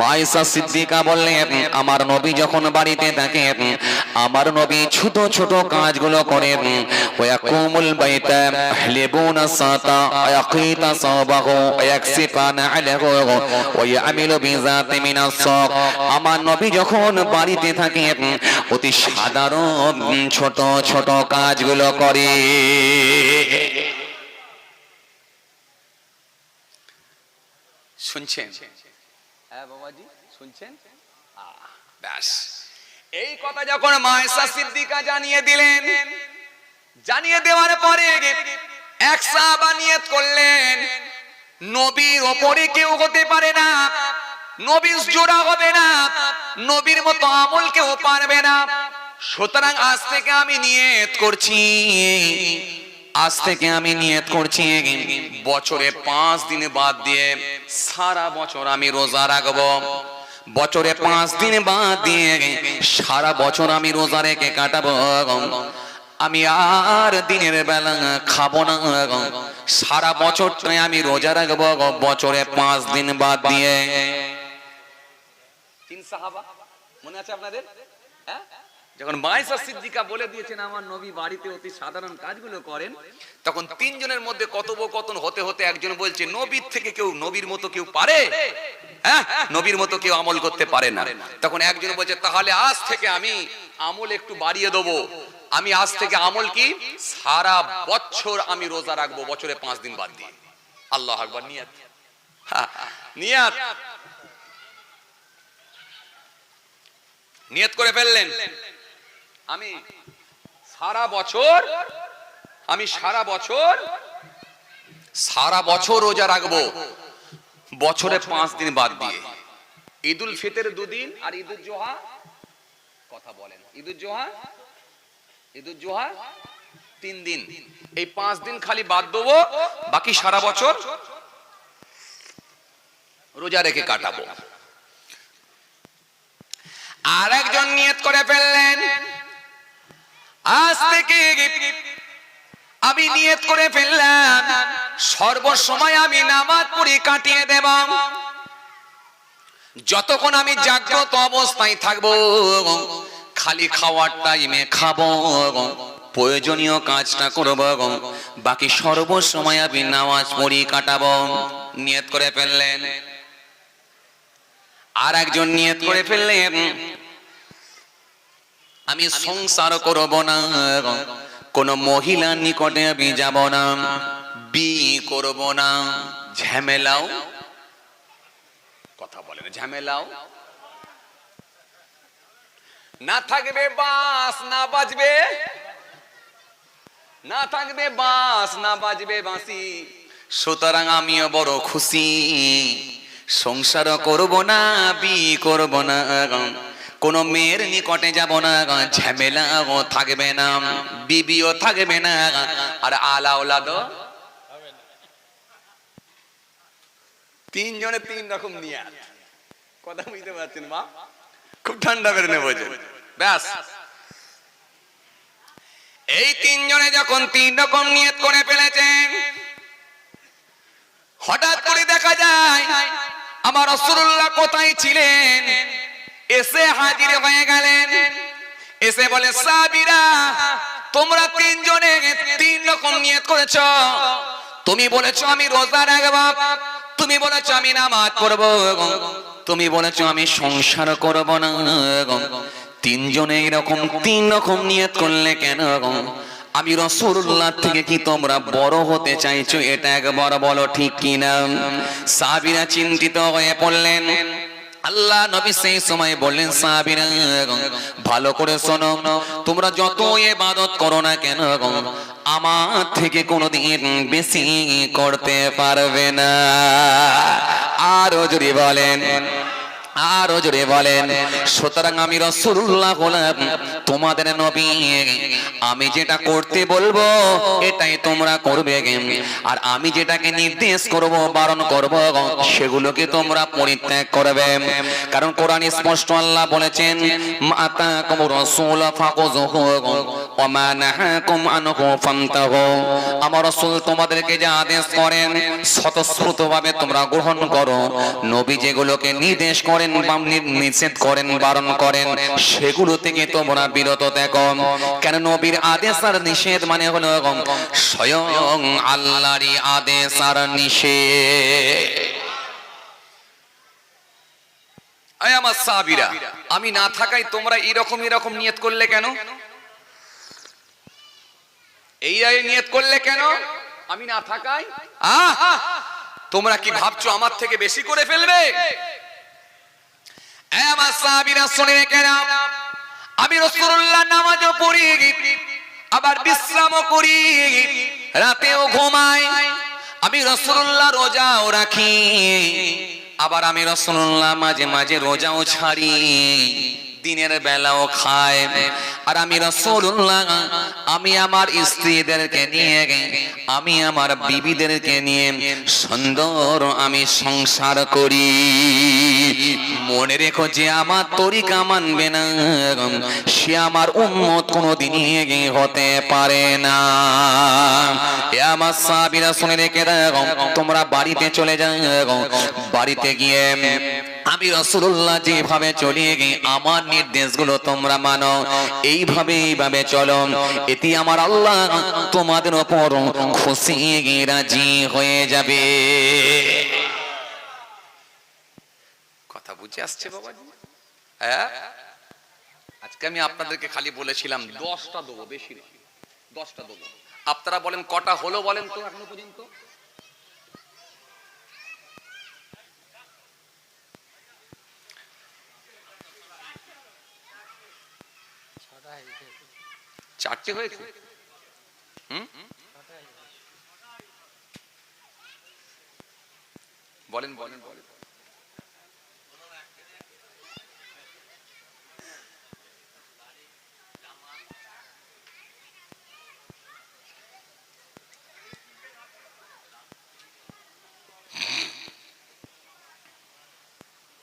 মাইসা সিদ্দিকা বললেন, আমার নবী যখন বাড়িতে থাকে, আমার নবী ছোট ছোট কাজগুলো করে। ওয়াকুমুল বাইতা ইয়াহলিবুনা সাতা ওয়াকিতা সাবাহু ওয়াকসিফানা আলাহু ওয়ায়ামিলু বিজাতি মিনাস সাক আমার নবী যখন বাড়িতে থাকে, অতি সাধারণ ছোট ছোট কাজগুলো করে। শুনছেন? হ্যাঁ বাবাজি, শুনছেন? ব্যাস। এই কথা যখন মায়েশা সিদ্দিকা জানিয়ে দিলেন, জানিয়ে দেওয়ার পরে এক সাহাবা নিয়ত করলেন, নবীর ওপরে কেউ হতে পারে না, নবীর জোড়া হবে না, নবীর মতো আমল কেউ পারবে না। সুতরাং আজ থেকে আমি নিয়ত করছি। আজ থেকে আমি নিয়ত করছি বছরে পাঁচ দিন বাদ দিয়ে সারা বছর আমি রোজা রাখব। বছরে পাঁচ দিন বাদ দিয়ে সারা বছর আমি রোজা রেখে কাটাবো। আমি আর দিনের বেলা খাব না। সারা বছরটাই আমি রোজা রাখব বছরে পাঁচ দিন বাদ দিয়ে। তিন সাহাবা? মনে আছে আপনাদের? যখন মায়েশা সিদ্দিকা বলে দিয়েছেন, আমার নবী বাড়িতে অতি সাধারণ কাজগুলো করেন, তখন তিনজনের মধ্যে কথোপকথন হতে হতে একজন বলছে, নবীর থেকে কেউ নবীর মতো কেউ পারে? হ্যাঁ নবীর মতো কেউ আমল করতে পারে না। তখন একজন বলছে, তাহলে আজ থেকে আমি আমল একটু বাড়িয়ে দেবো। আমি আজ থেকে আমল কি? সারা বছর আমি রোজা রাখব, বছরে পাঁচ দিন বাদ দিয়ে। আল্লাহ আকবার, নিয়াত। নিয়াত। নিয়ত করে ফেললেন। আমি সারা বছর আমি সারা বছর সারা বছর রোজা রাখব। বছরে পাঁচ দিন বাদ দিয়ে। ঈদুল ফিতর দুদিন আর ঈদুল জোহা কথা বলেন। ঈদুল জোহা ঈদুল জোহা তিন দিন। এই পাঁচ দিন খালি বাদ দেবো বাকি সারা বছর রোজা রেখে কাটাবো। আর একজন নিয়ত করে ফেললেন আজ থেকে আমি নিয়ত করে ফেললাম, সর্বসময় আমি নামাজ পড়ি কাটিয়ে দেব। যতক্ষণ আমি জাগ্রত অবস্থায় থাকব, খালি খাওয়ার টাইমে খাব, প্রয়োজনীয় কাজটা করব, বাকি সর্বসময় আমি নামাজ পড়ি কাটাবো। নিয়ত করে ফেললেন। আর একজন নিয়ত করে ফেললেন আমি সংসার করব না কোন মহিলার নিকটে আমি যাব না, বি করব না। ঝামেলাও? কথা বলেন, ঝামেলাও? না থাকবে বাস, না বাজবে। না থাকবে বাস, না বাজবে বাঁশি। সুতরাং আমিও বড় খুশি। সংসার করব না, বি করব না কোন মেয়ের নিকটে যাব না, ঝামেলা থাকবে না, বিবিও থাকবে না, আর আলা ওলাদ? তিনজনে তিন রকম নিয়ে। কথা বুঝতে পারছেন, মা? খুব ঠান্ডা করে নেব ব্যাস। এই তিনজনে যখন তিন রকম নিয়ত করে ফেলেছেন, হঠাৎ করে দেখা যায়, আমার রসুল্লাহ কোথায় ছিলেন? এসে হাজির হয়ে গেলেন। এসে বলে, সাবিরা, তোমরা তিনজনে তিন রকম নিয়ত করেছ। তুমি বলেছ, আমি রোজা রাখব। তুমি বলেছ, আমি নামাজ পড়ব। তুমি বলেছ, আমি সংসার করব না। তিনজনে এরকম তিন রকম নিয়ত করলে কেন? আমি রসুল্লাহ থেকে কি তোমরা বড় হতে চাইছো? এটা একবার বলো, ঠিক কিনা? সাবিরা চিন্তিত হয়ে পড়লেন। আল্লাহ নবী সেই সময় বললেন, সাহাবীরা, ভালো করে শোনো। তোমরা যত ইবাদত করো না কেন, আমার থেকে কোনোদিন বেশি করতে পারবে না। আরও যদি বলেন আরও জোরে বলেন, সুতরাং আমি রসুল্লাহ তোমাদের নবী, আমি যেটা করতে বলব, এটাই তোমরা করবে। আর আমি যেটাকে নির্দেশ করব, বারণ করব, সেগুলোকে তোমরা পরিত্যাগ করবে। কারণ কোরআন স্পষ্ট আল্লাহ বলেছেন মাতা কম রসুল ফাকুজুহু নির্দেশ করেন বা নিষেধ করেন, বারণ করেন, সেগুলো থেকে তোমরা বিরত দেখো কেন নবীর আদেশ আর নিষেধ মানে হলো স্বয়ং আল্লাহরই আদেশ আর নিষেধ। আমার সাবিরা আমি না থাকাই তোমরা এরকম এরকম নিয়ত করলে কেন? এই আয় নিয়ত করলে কেন আমি না থাকাই! তোমরা কি ভাবছ আমার থেকে বেশি করে ফেলবে। আমি রাসূলুল্লাহ নামাজও পড়ি আবার বিশ্রামও করি রাতেও ঘুমাই আমি রাসূলুল্লাহ রোজাও রাখি আবার আমি রাসূলুল্লাহ মাঝে মাঝে রোজাও ছাড়ি দিনের বেলাও খায় আর আমি রাসূলুল্লাহ, আমি আমার স্ত্রীদেরকে নিয়ে, আমি আমার বিবিদেরকে নিয়ে সুন্দর আমি সংসার করি। মনে রেখো যে আমার তরিকা মানবে না, সে আমার উম্মত কোনোদিনই হতে পারে না। আমার সাবিরা শুনে রেখে তোমরা বাড়িতে চলে যাও, বাড়িতে গিয়ে আমি রসুল্লাহ যেভাবে চলিয়ে গিয়ে আমার নির্দেশগুলো তোমরা মানো এইভাবে এইভাবে চলো। এটি আমার আল্লাহ তোমাদের ওপর খুশি রাজি হয়ে যাবে। হ্যাঁ? আপনারা বলেন কটা হলো বলেন তো এখনও পর্যন্ত? চারটে হয়েছে? বলেন বলেন বলেন।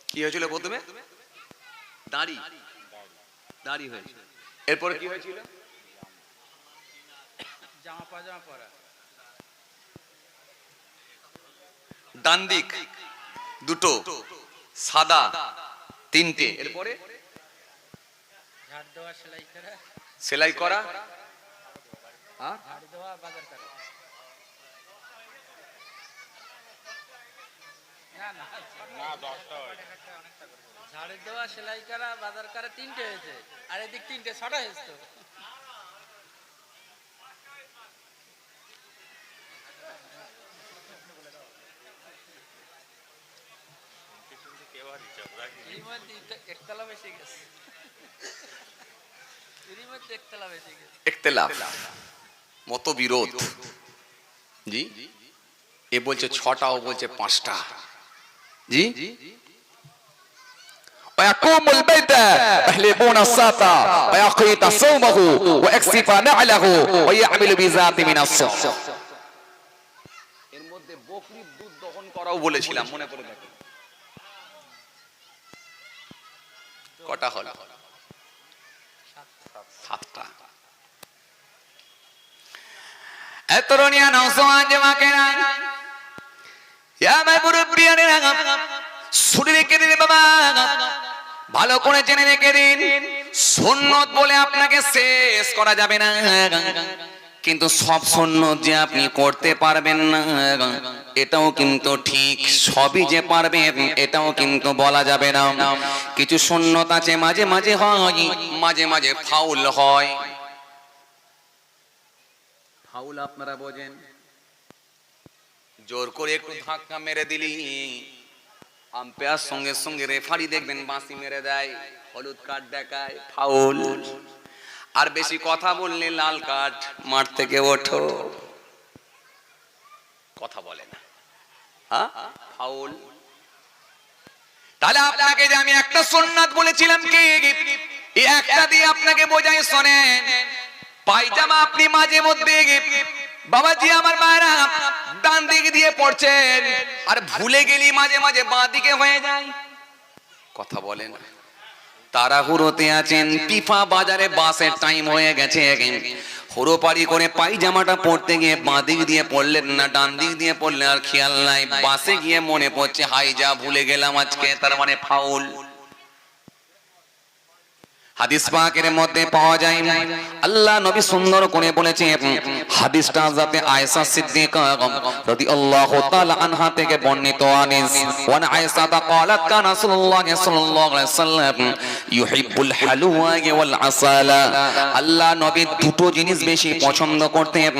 কি হয়েছিল প্রথমে? দাড়ি। দাড়ি হয়েছিল এরপরে কি হয়েছিল জামা পাজামা পরা ডান দিক দুটো সাদা তিনটে এরপরে সেলাই করা সেলাই করা আর ঝাড় দেওয়া বাজার করা না না ঝাড়ু দেওয়া, সেলাই করা, বাজার করা তিনটে হয়েছে। আর এদিক তিনটে, ছটা হয়েছে জি? এ বলছে ছটা, ও বলছে পাঁচটা। জি? ويقوم البيت يحلبون الساط ويقيت صومه ويكسف نعله ويعمل بذات من الصوم এর মধ্যে বকরির দুধ দহন করাও বলেছিলাম মনে করে দেখো কটা হলো সাতটা এতরনিয়া নওজওয়ান জমাকেরা ইয়া মাই মুরব্বিয়ানেরা শুনে রেখে দিন বাবা ভালো করে জেনে রেখে দিন। সুন্নত বলে আপনাকে শেষ করা যাবে না। কিন্তু সব সুন্নত যে আপনি করতে পারবেন না, এটাও কিন্তু ঠিক সবই যে পারবেন, এটাও কিন্তু বলা যাবে না। কিছু সুন্নত আছে মাঝে মাঝে হয়, মাঝে মাঝে ফাউল হয়। ফাউল আপনারা বোঝেন? জোর করে একটু ধাক্কা মেরে দিলি। আম্পায়ার সঙ্গে সঙ্গে রেফারি দেখবেন, বাঁশি মেরে দেয়, হলুদ কার্ড দেখায়, ফাউল। আর বেশি কথা বললে লাল কার্ড মাঠ থেকে ওঠো। কথা বলে না। হ্যাঁ? ফাউল। তাহলে আপনাকে যে আমি একটা সোননাথ বলেছিলাম কি? একটা দিয়ে আপনাকে বোঝাই শোনেন। পায়জামা আপনি মাঝে মধ্যে বাবাজি আমার মায়েরা ডান দিক দিয়ে পড়ছেন। আর ভুলে গেলি মাঝে মাঝে বাঁ দিকে হয়ে যায়। কথা বলেন। তাড়াহুড়োতে আছেন, পিফা বাজারে বাসের টাইম হয়ে গেছে হুড়োপাড়ি করে পায়জামাটা পড়তে গিয়ে বাঁ দিক দিয়ে পড়লেন না, ডান দিক দিয়ে পড়লেন, আর খেয়াল নাই, বাসে গিয়ে মনে পড়ছে, হাই যা, ভুলে গেলাম আজকে, তার মানে ফাউল হাদিস পাকের মধ্যে পাওয়া যায় আল্লাহ নবী সুন্দর করে বলেছে হাদিসটা যাতে আয়েশা সিদ্দিকা রাদিয়াল্লাহু তাআলা আনহা থেকে বর্ণিত আনিস ওয়ান আয়েশা তা قالت كان رسول الله صلى الله عليه وسلم يحب الحلوى والعسل আল্লাহ নবী দুটো জিনিস বেশি পছন্দ করতেন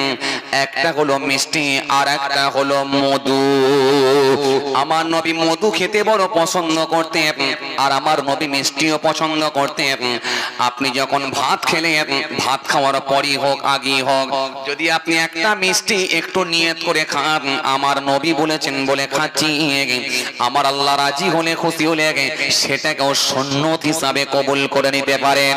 একটা হলো মিষ্টি আর একটা হলো মধু আমার নবী মধু খেতে বড় পছন্দ করতেন আর আমার নবী মিষ্টিও পছন্দ করতেন আপনি যখন ভাত খেলেন, ভাত খাওয়ার পরই হোক, আগেই হোক, যদি আপনি একটা মিষ্টি একটু নিয়ত করে খান, আমার নবী বলেছেন বলে খাচ্ছি, আমার আল্লাহ রাজি হলে খুশি হলে সেটাকেও সন্ন্যত হিসাবে কবুল করে নিতে পারেন।